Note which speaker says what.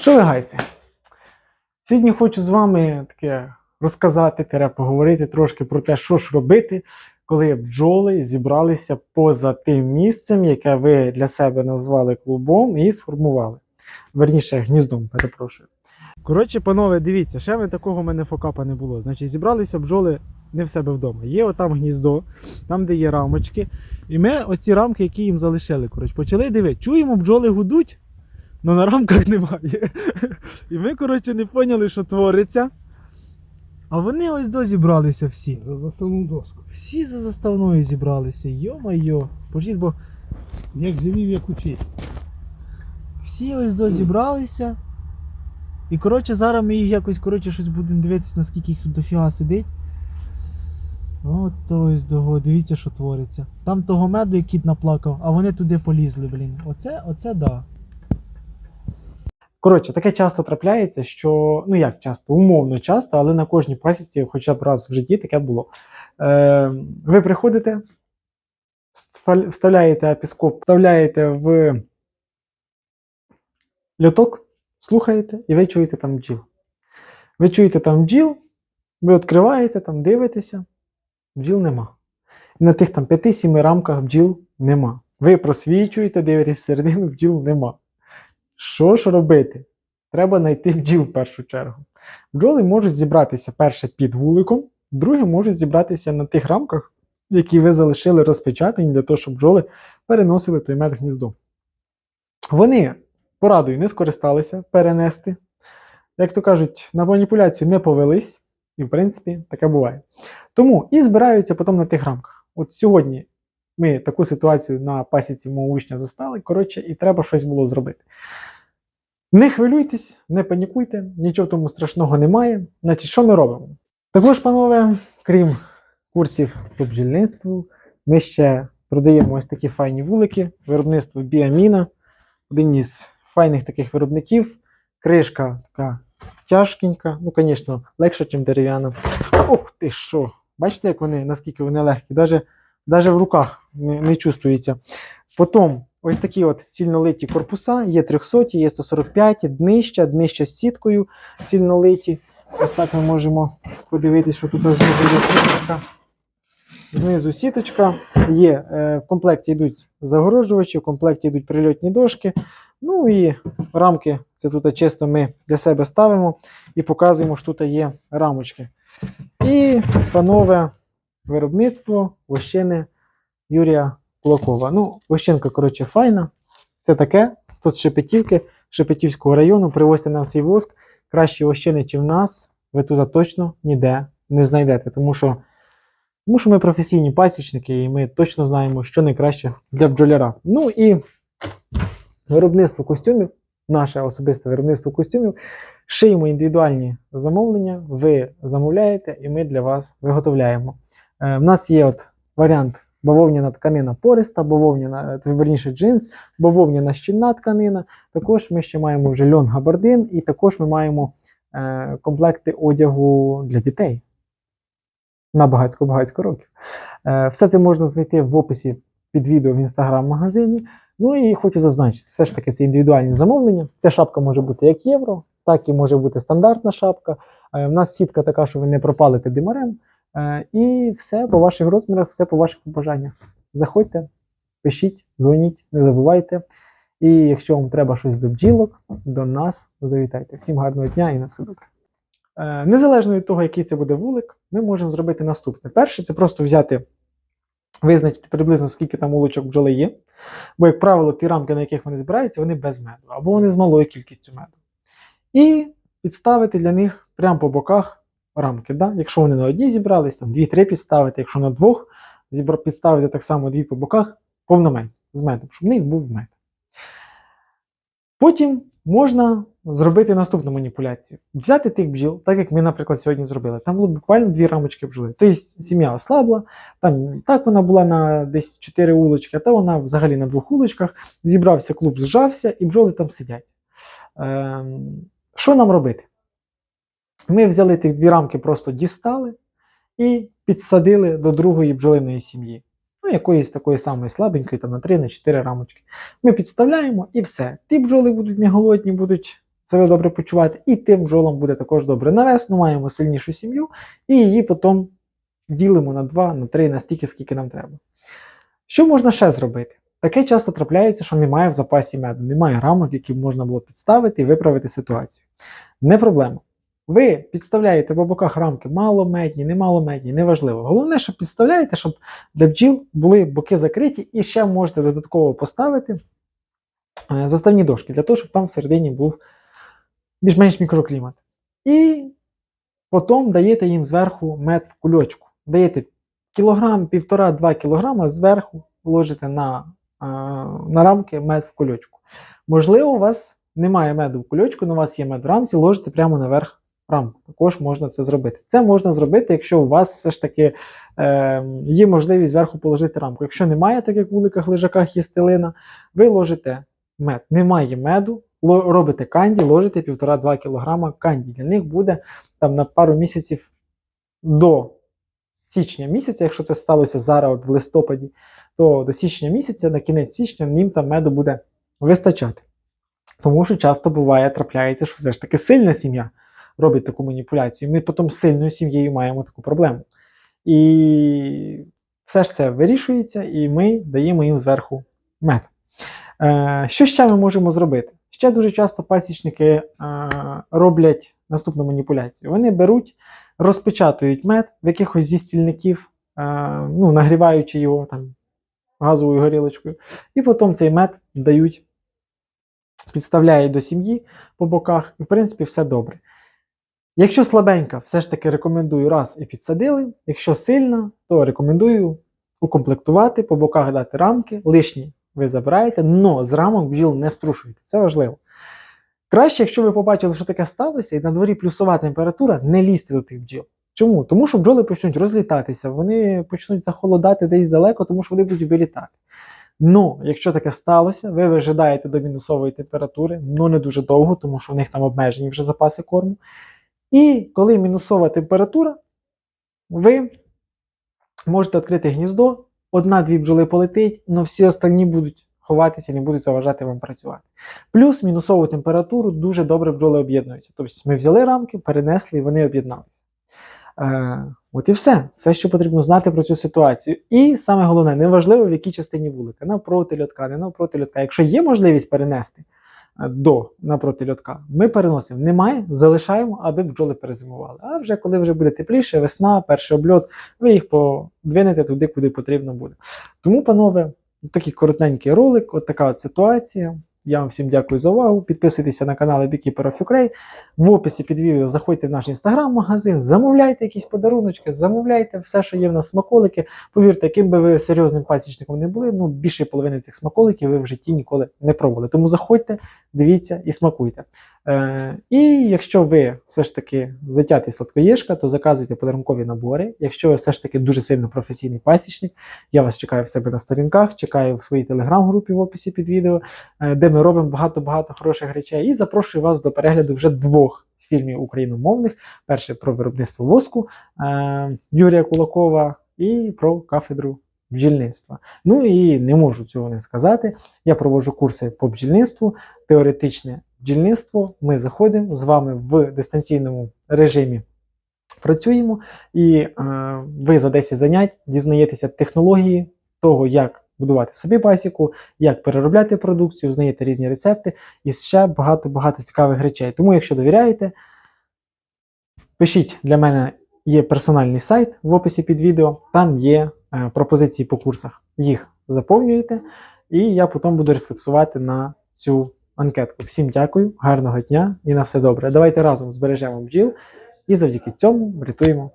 Speaker 1: Що? Сьогодні хочу з вами таке розказати, тере поговорити трошки про те, що ж робити, коли бджоли зібралися поза тим місцем, яке ви для себе назвали клубом і сформували. Верніше, гніздом, перепрошую. Коротше, панове, дивіться, ще ви такого в мене фокапа не було. Значить, зібралися бджоли не в себе вдома. Є отам гніздо, там, де є рамочки. І ми оці рамки, які їм залишили, коротше, почали дивитися. Чуємо, бджоли гудуть, але на рамках немає. І ми, коротше, не поняли, що твориться. А вони ось до зібралися всі.
Speaker 2: За заставну доску.
Speaker 1: Всі за заставною зібралися. Йо-майо. Пожіть, бо
Speaker 2: Як живів, як учись.
Speaker 1: всі ось до зібралися. І коротше, зараз ми їх якось коротше, щось будемо дивитися, наскільки їх тут дофіга сидить. От то ось дого, дивіться, що твориться. Там того меду, як кіт наплакав, а вони туди полізли, блін. Оце, оце да. Коротше, таке часто трапляється, що ну як часто, умовно часто, але на кожній пасіці, хоча б раз в житті таке було. Е, ви приходите, вставляєте апіскоп, вставляєте в льоток, слухаєте, і ви чуєте там бджіл. Ви чуєте там бджіл, ви відкриваєте, там дивитеся, бджіл нема. І на тих там 5-7 рамках бджіл нема. Ви просвічуєте, дивитесь всередину, бджіл нема. Що ж робити? Треба знайти бджіл в першу чергу. Бджоли можуть зібратися перше під вуликом, друге можуть зібратися на тих рамках, які ви залишили розпечатані для того, щоб бджоли переносили той мед гніздо. Вони порадою не скористалися перенести. Як то кажуть, на маніпуляцію не повелись, і, в принципі, таке буває. Тому і збираються потім на тих рамках. От сьогодні ми таку ситуацію на пасіці мого учня застали, коротше, і треба щось було зробити. Не хвилюйтесь, не панікуйте, нічого тому страшного немає. Значить, що ми робимо? Також, панове, крім курсів по бджільництву, ми ще продаємо ось такі файні вулики, виробництво Біаміна, один із файних таких виробників. Кришка така тяжкенька, ну, звісно, легша, ніж дерев'яна. Ох ти що! Бачите, як вони, наскільки вони легкі, навіть, навіть в руках не, не чувствується. Потім ось такі от цільнолиті корпуса, є 300, є 145, днища, днища з сіткою цільнолиті. Ось так ми можемо подивитися, що тут знизу є сіточка. Знизу сіточка є. е, В комплекті йдуть загороджувачі, в комплекті йдуть прильотні дошки. Ну і рамки, це тут чисто ми для себе ставимо і показуємо, що тут є рамочки. І панове виробництво вощини Юрія Кулакова. Ну, вощинка, коротше, файна. Це таке. Тут з Шепетівки, Шепетівського району, привозьте нам свій воск. Кращі вощини, чи в нас, ви тут точно ніде не знайдете. Тому що, тому що ми професійні пасічники, і ми точно знаємо, що найкраще для бджоляра. Ну і виробництво костюмів, наше особисте виробництво костюмів. Шиємо індивідуальні замовлення, ви замовляєте, і ми для вас виготовляємо. Е, в нас є от варіант бавовняна тканина пориста, бавовняна, е, верніше джинс, бавовняна щільна тканина. Також ми ще маємо вже льон габардин, і також ми маємо е, комплекти одягу для дітей на багатько-багатько років. Е, все це можна знайти в описі під відео в інстаграм-магазині. Ну і хочу зазначити, все ж таки це індивідуальні замовлення. Ця шапка може бути як євро, так і може бути стандартна шапка. Е, В нас сітка така, що ви не пропалите димарем. Е, І все по ваших розмірах, все по ваших побажаннях. Заходьте, пишіть, дзвоніть, не забувайте. І якщо вам треба щось до бджілок, до нас завітайте. Всім гарного дня і на все добре. Е, Незалежно від того, який це буде вулик, ми можемо зробити наступне. Перше, це просто взяти, визначити приблизно скільки там вуличок бджоли є. Бо, як правило, ті рамки, на яких вони збираються, вони без меду, або вони з малою кількістю меду. І підставити для них прямо по боках рамки. Да? Якщо вони на одній зібрались, там 2-3 підставити, якщо на двох підставити так само дві по боках, повномед з медом, щоб в них був мед. Потім можна зробити наступну маніпуляцію. Взяти тих бджіл, так як ми, наприклад, сьогодні зробили. Там було буквально дві рамочки бджоли. Тобто сім'я ослабла, там так вона була на десь 4 улочки, а та вона взагалі на двох улочках. Зібрався клуб, зжався, і бджоли там сидять. Ем, що нам робити? Ми взяли тих дві рамки, просто дістали і підсадили до другої бджолиної сім'ї. Ну, якоїсь такої самої слабенької, там на 3 на 4 рамочки. Ми підставляємо і все. Ті бджоли будуть не голодні, будуть себе добре почувати, і тим бджолам буде також добре. На весну маємо сильнішу сім'ю, і її потім ділимо на 2, на 3, на стільки, скільки нам треба. Що можна ще зробити? Таке часто трапляється, що немає в запасі меду, немає рамок, які б можна було підставити і виправити ситуацію. Не проблема. Ви підставляєте по боках рамки маломедні, немаломедні, неважливо. Головне, що підставляєте, щоб для бджіл були боки закриті, і ще можете додатково поставити е, заставні дошки, для того, щоб там всередині був більш-менш мікроклімат. І потім даєте їм зверху мед в кульочку. Даєте кілограм, півтора-два кілограма зверху ложите на, е, на рамки мед в кульочку. Можливо, у вас немає меду в кульочку, але у вас є мед в рамці, ложите прямо наверх рамку. Також можна це зробити. Це можна зробити, якщо у вас все ж таки е, є можливість зверху положити рамку. Якщо немає, так як вуликах лежаках є стелина, ви ложите мед. Немає меду, робите канді, ложите 1,5-2 кг канді. Для них буде там на пару місяців до січня місяця, якщо це сталося зараз от в листопаді, то до січня місяця, на кінець січня, їм там меду буде вистачати. Тому що часто буває, трапляється, що все ж таки сильна сім'я робить таку маніпуляцію. Ми потім з сильною сім'єю маємо таку проблему. І все ж це вирішується, і ми даємо їм зверху мед. Е, що ще ми можемо зробити? Ще дуже часто пасічники е, роблять наступну маніпуляцію. Вони беруть, розпечатують мед в якихось зі стільників, е, ну, нагріваючи його там газовою горілочкою, і потім цей мед дають, підставляють до сім'ї по боках, і в принципі все добре. Якщо слабенька, все ж таки рекомендую раз і підсадили. Якщо сильна, то рекомендую укомплектувати, по боках дати рамки, лишні ви забираєте, але з рамок бджіл не струшуйте. Це важливо. Краще, якщо ви побачили, що таке сталося, і на дворі плюсова температура, не лізьте до тих бджіл. Чому? Тому що бджоли почнуть розлітатися, вони почнуть захолодати десь далеко, тому що вони будуть вилітати. Ну, якщо таке сталося, ви вижидаєте до мінусової температури, ну не дуже довго, тому що в них там обмежені вже запаси корму. І коли мінусова температура, ви можете відкрити гніздо, одна-дві бджоли полетить, але всі остальні будуть ховатися, не будуть заважати вам працювати. Плюс мінусову температуру дуже добре бджоли об'єднуються. Тобто ми взяли рамки, перенесли і вони об'єдналися. Е, от і все. Все, що потрібно знати про цю ситуацію. І саме головне, неважливо, в якій частині вулика, навпроти льотка, не навпроти льотка. Якщо є можливість перенести до напроти льотка, ми переносимо. Немає, залишаємо, аби бджоли перезимували. А вже коли вже буде тепліше, весна, перший обльот, ви їх подвинете туди, куди потрібно буде. Тому, панове, такий коротенький ролик, от така от ситуація. Я вам всім дякую за увагу. Підписуйтеся на канал Beekeeper of Ukraine. В описі під відео заходьте в наш інстаграм-магазин, замовляйте якісь подаруночки, замовляйте все, що є в нас смаколики. Повірте, яким би ви серйозним пасічником не були, ну більше половини цих смаколиків ви в житті ніколи не пробували. Тому заходьте, дивіться і смакуйте. Е, і якщо ви все ж таки затятий сладкоєшка, то заказуйте подарункові набори. Якщо ви все ж таки дуже сильно професійний пасічник, я вас чекаю в себе на сторінках, чекаю в своїй телеграм-групі в описі під відео, е, де ми робимо багато-багато хороших речей. І запрошую вас до перегляду вже двох фільмів україномовних: перше про виробництво воску е, Юрія Кулакова і про кафедру бджільництва. Ну і не можу цього не сказати. Я проводжу курси по бджільництву, теоретичне бджільництво. Ми заходимо з вами в дистанційному режимі. Працюємо, і е, ви за 10 занять дізнаєтеся технології того, як будувати собі пасіку, як переробляти продукцію, знаєте різні рецепти і ще багато-багато цікавих речей. Тому, якщо довіряєте, пишіть для мене є персональний сайт в описі під відео, там є е, пропозиції по курсах. Їх заповнюєте, і я потім буду рефлексувати на цю анкетку. Всім дякую, гарного дня і на все добре. Давайте разом збережемо бджіл і завдяки цьому врятуємо